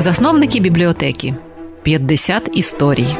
Засновники бібліотеки 50 історій.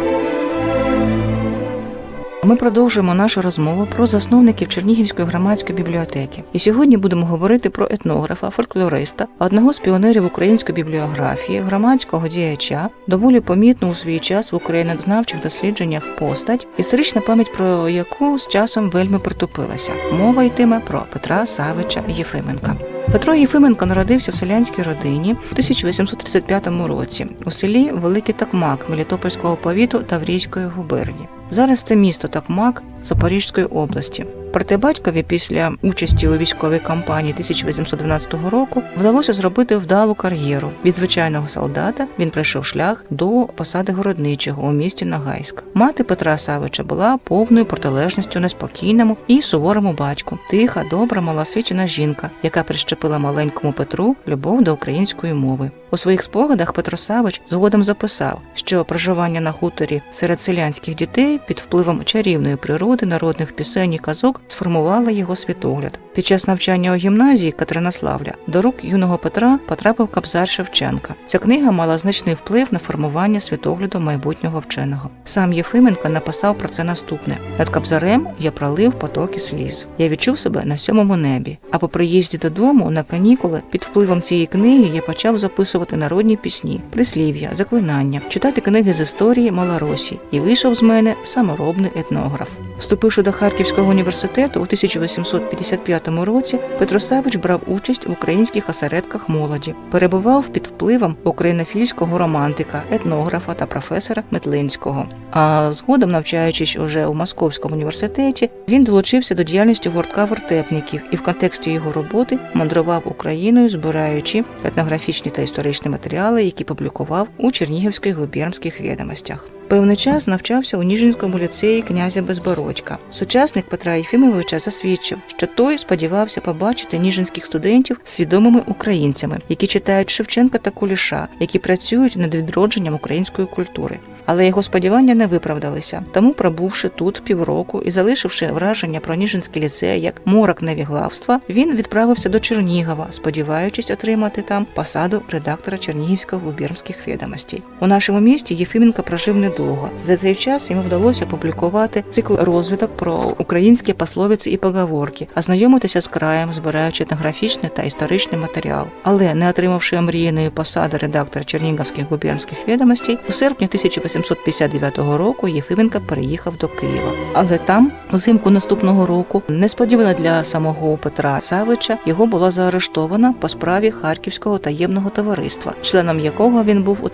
Ми продовжуємо нашу розмову про засновників Чернігівської громадської бібліотеки. І сьогодні будемо говорити про етнографа, фольклориста, одного з піонерів української бібліографії, громадського діяча, доволі помітну у свій час в українознавчих дослідженнях постать, історична пам'ять про яку з часом вельми притупилася. Мова йтиме про Петра Савича Єфименка. Петро Єфименко народився в селянській родині в 1835 році у селі Великий Такмак Мелітопольського повіту Таврійської губернії. Зараз це місто Такмак Запорізької області. Проте батькові після участі у військовій кампанії 1812 року вдалося зробити вдалу кар'єру. Від звичайного солдата він пройшов шлях до посади городничого у місті Нагайськ. Мати Петра Савича була повною протилежністю неспокійному і суворому батьку. Тиха, добра, малосвічена жінка, яка прищепила маленькому Петру любов до української мови. У своїх спогадах Петро Савич згодом записав, що проживання на хуторі серед селянських дітей під впливом чарівної природи, народних пісень і казок сформувало його світогляд. Під час навчання у гімназії Катеринославля до рук юного Петра потрапив Кобзар Шевченка. Ця книга мала значний вплив на формування світогляду майбутнього вченого. Сам Єфименко написав про це наступне: над Кобзарем я пролив потоки сліз. Я відчув себе на сьомому небі. А по приїзді додому на канікули під впливом цієї книги я почав записувати народні пісні, прислів'я, заклинання, читати книги з історії Малоросії, і вийшов з мене саморобний етнограф. Вступивши до Харківського університету у 1855 році, Петро Савич брав участь в українських осередках молоді, перебував під впливом українофільського романтика, етнографа та професора Метлинського. А згодом, навчаючись уже у Московському університеті, він долучився до діяльності гуртка вертепників і в контексті його роботи мандрував Україною, збираючи етнографічні та історичні матеріали, які публікував у Чернігівських губернських відомостях. Певний час навчався у Ніжинському ліцеї князя Безбородька. Сучасник Петра Єфімовича засвідчив, що той сподівався побачити ніжинських студентів свідомими українцями, які читають Шевченка та Куліша, які працюють над відродженням української культури. Але його сподівання не виправдалися. Тому, пробувши тут півроку і залишивши враження про Ніжинський ліцей як морок невіглавства, він відправився до Чернігова, сподіваючись отримати там посаду редактора Чернігівських губернських відомостей. У нашому місті Єфименко прожив недовго. За цей час йому вдалося публікувати цикл розвиток про українські пословиці і поговорки, ознайомитися з краєм, збираючи етнографічний та історичний матеріал. Але не отримавши омріяної посади редактора Чернігівських губернських відомостей, у серпні 1859 року Єфименко переїхав до Києва. Але там, взимку наступного року, несподівано для самого Петра Савича його була заарештована по справі Харківського таємного товариства, членом якого він був у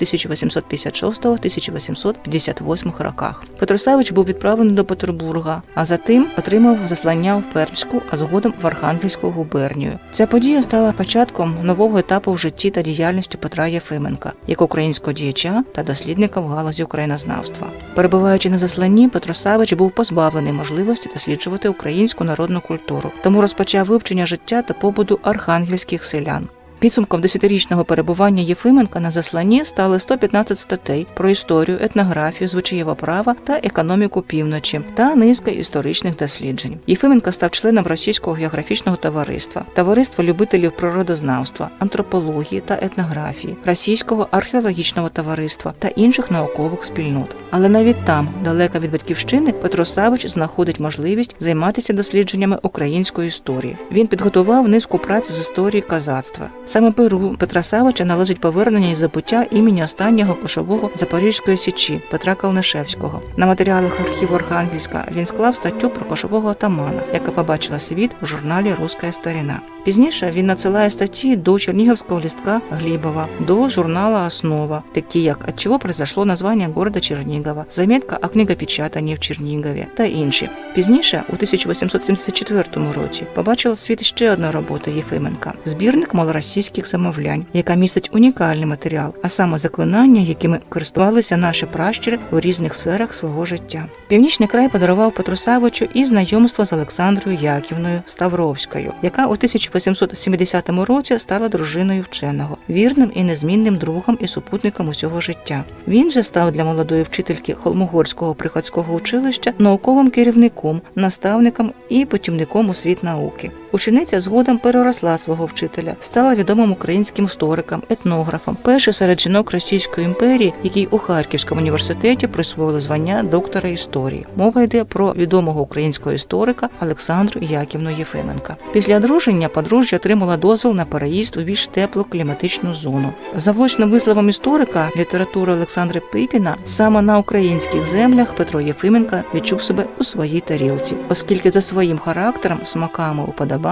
1856-1858 роках. Петро Савич був відправлений до Петербурга, а затим отримав заслання в Пермську, а згодом в Архангельську губернію. Ця подія стала початком нового етапу в житті та діяльності Петра Єфименка як українського діяча та дослідника в галузі українознавства. Перебуваючи на засланні, Петро Савич був позбавлений можливості досліджувати українську народну культуру, тому розпочав вивчення життя та побуду архангельських селян. Підсумком десятирічного перебування Єфименка на засланні стали 115 статей про історію, етнографію, звичаєве право та економіку півночі та низка історичних досліджень. Єфименко став членом Російського географічного товариства, товариства любителів природознавства, антропології та етнографії, Російського археологічного товариства та інших наукових спільнот. Але навіть там, далеко від батьківщини, Петро Савич знаходить можливість займатися дослідженнями української історії. Він підготував низку праць з історії казацтва. Саме Перу Петра Савича належить повернення і забуття імені останнього кошового Запорізької січі Петра Калнишевського. На матеріалах архіву Архангельська він склав статтю про кошового отамана, яка побачила світ у журналі Руська старіна. Пізніше він надсилає статті до Чернігівського лістка Глібова, до журнала Основа, такі як «От чого произошло названня города Чернігова, заметка о книгопечатанні в Чернігові та інші. Пізніше, у 1874 році, побачила світ ще одна робота Єфименка збірник малоросійських замовлянь, яка містить унікальний матеріал, а саме заклинання, якими користувалися наші пращури у різних сферах свого життя. Північний край подарував Петру Савичу і знайомство з Олександрою Яківною Ставровською, яка у 1870 році стала дружиною вченого, вірним і незмінним другом і супутником усього життя. Він же став для молодої вчительки Холмогорського приходського училища науковим керівником, наставником і путівником у світ науки. Учениця згодом переросла свого вчителя, стала відомим українським істориком, етнографом, перший серед жінок Російської імперії, який у Харківському університеті присвоїли звання доктора історії. Мова йде про відомого українського історика Олександру Яківну Єфименка. Після одруження подружжя отримала дозвіл на переїзд у більш теплу кліматичну зону. За влучним висловом історика літератури Олександра Пипіна, саме на українських землях Петро Єфименка відчув себе у своїй тарілці, оскільки за своїм характером, смаками, уподобаннями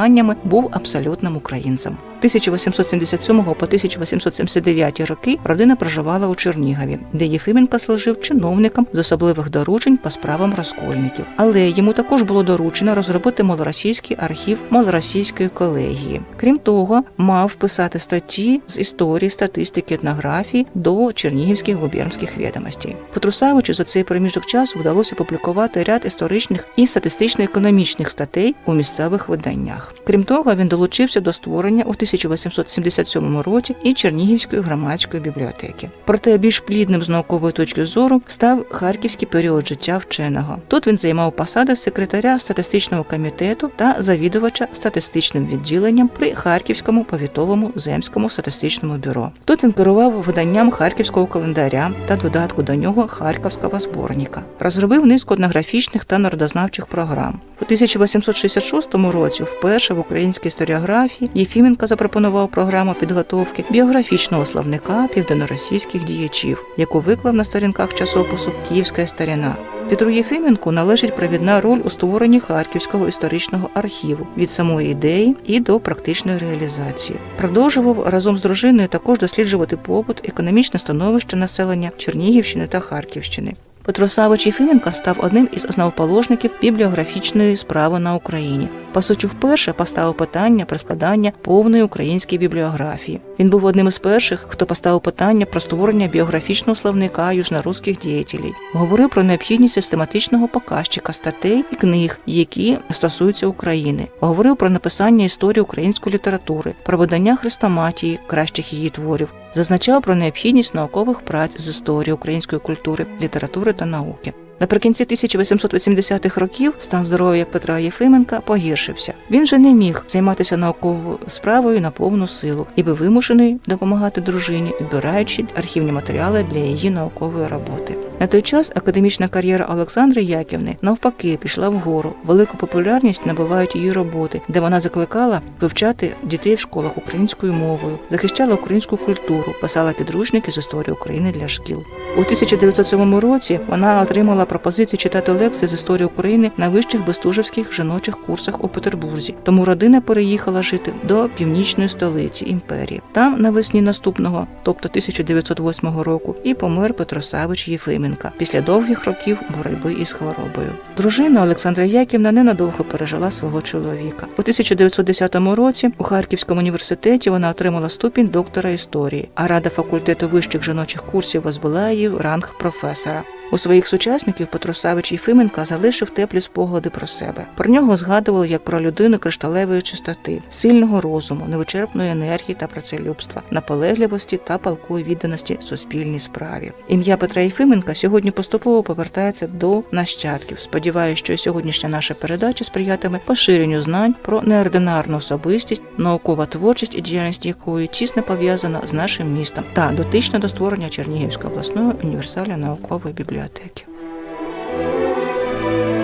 був абсолютним українцем. 1877 по 1879 роки родина проживала у Чернігові, де Єфименко служив чиновником з особливих доручень по справам розкольників. Але йому також було доручено розробити малоросійський архів малоросійської колегії. Крім того, мав писати статті з історії, статистики, етнографії до чернігівських губернських відомостей. Петрусавичу за цей проміжок часу вдалося публікувати ряд історичних і статистично-економічних статей у місцевих виданнях. Крім того, він долучився до створення у 1877 році і Чернігівської громадської бібліотеки. Проте більш плідним з наукової точки зору став харківський період життя вченого. Тут він займав посади секретаря статистичного комітету та завідувача статистичним відділенням при Харківському повітовому земському статистичному бюро. Тут він керував виданням харківського календаря та додатку до нього харківського зборника. Розробив низку етнографічних та народознавчих програм. У 1866 році вперше в українській історіографії Єфіменко запропонував програму підготовки біографічного словника південноросійських діячів, яку виклав на сторінках часопису Київська старіна. Петру Єфименку належить провідна роль у створенні Харківського історичного архіву від самої ідеї і до практичної реалізації. Продовжував разом з дружиною також досліджувати побут, економічне становище населення Чернігівщини та Харківщини. Петро Савич Єфименко став одним із основоположників бібліографічної справи на Україні. По суті, вперше поставив питання про складання повної української бібліографії. Він був одним із перших, хто поставив питання про створення біографічного словника южноруських діятелів. Говорив про необхідність систематичного показчика статей і книг, які стосуються України. Говорив про написання історії української літератури, про видання хрестоматії кращих її творів. Зазначав про необхідність наукових праць з історії української культури, літератури та науки. Наприкінці 1880-х років стан здоров'я Петра Єфименка погіршився. Він же не міг займатися науковою справою на повну силу і був вимушений допомагати дружині, відбираючи архівні матеріали для її наукової роботи. На той час академічна кар'єра Олександри Яківни навпаки пішла вгору. Велику популярність набувають її роботи, де вона закликала вивчати дітей в школах українською мовою, захищала українську культуру, писала підручники з історії України для шкіл. У 1907 році вона отримала пропозицію читати лекції з історії України на вищих бестужівських жіночих курсах у Петербурзі. Тому родина переїхала жити до північної столиці імперії. Там навесні наступного, тобто 1908 року, і помер Петро Савич Єфименка після довгих років боротьби із хворобою. Дружина Олександра Яківна ненадовго пережила свого чоловіка. У 1910 році у Харківському університеті вона отримала ступінь доктора історії, а рада факультету вищих жіночих курсів возвела її в ранг професора. У своїх сучасників Петро Савич Єфименка залишив теплі спогади про себе. Про нього згадували як про людину кришталевої чистоти, сильного розуму, невичерпної енергії та працелюбства, наполегливості та палкої відданості суспільній справі. Ім'я Петра Єфименка сьогодні поступово повертається до нащадків. Сподіваюся, що сьогоднішня наша передача сприятиме поширенню знань про неординарну особистість, наукова творчість і діяльність якої тісно пов'язана з нашим містом та дотична до створення Чернігівської обласної універсальної наукової бібліотеки.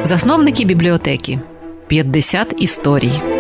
Засновники бібліотеки 50 історій.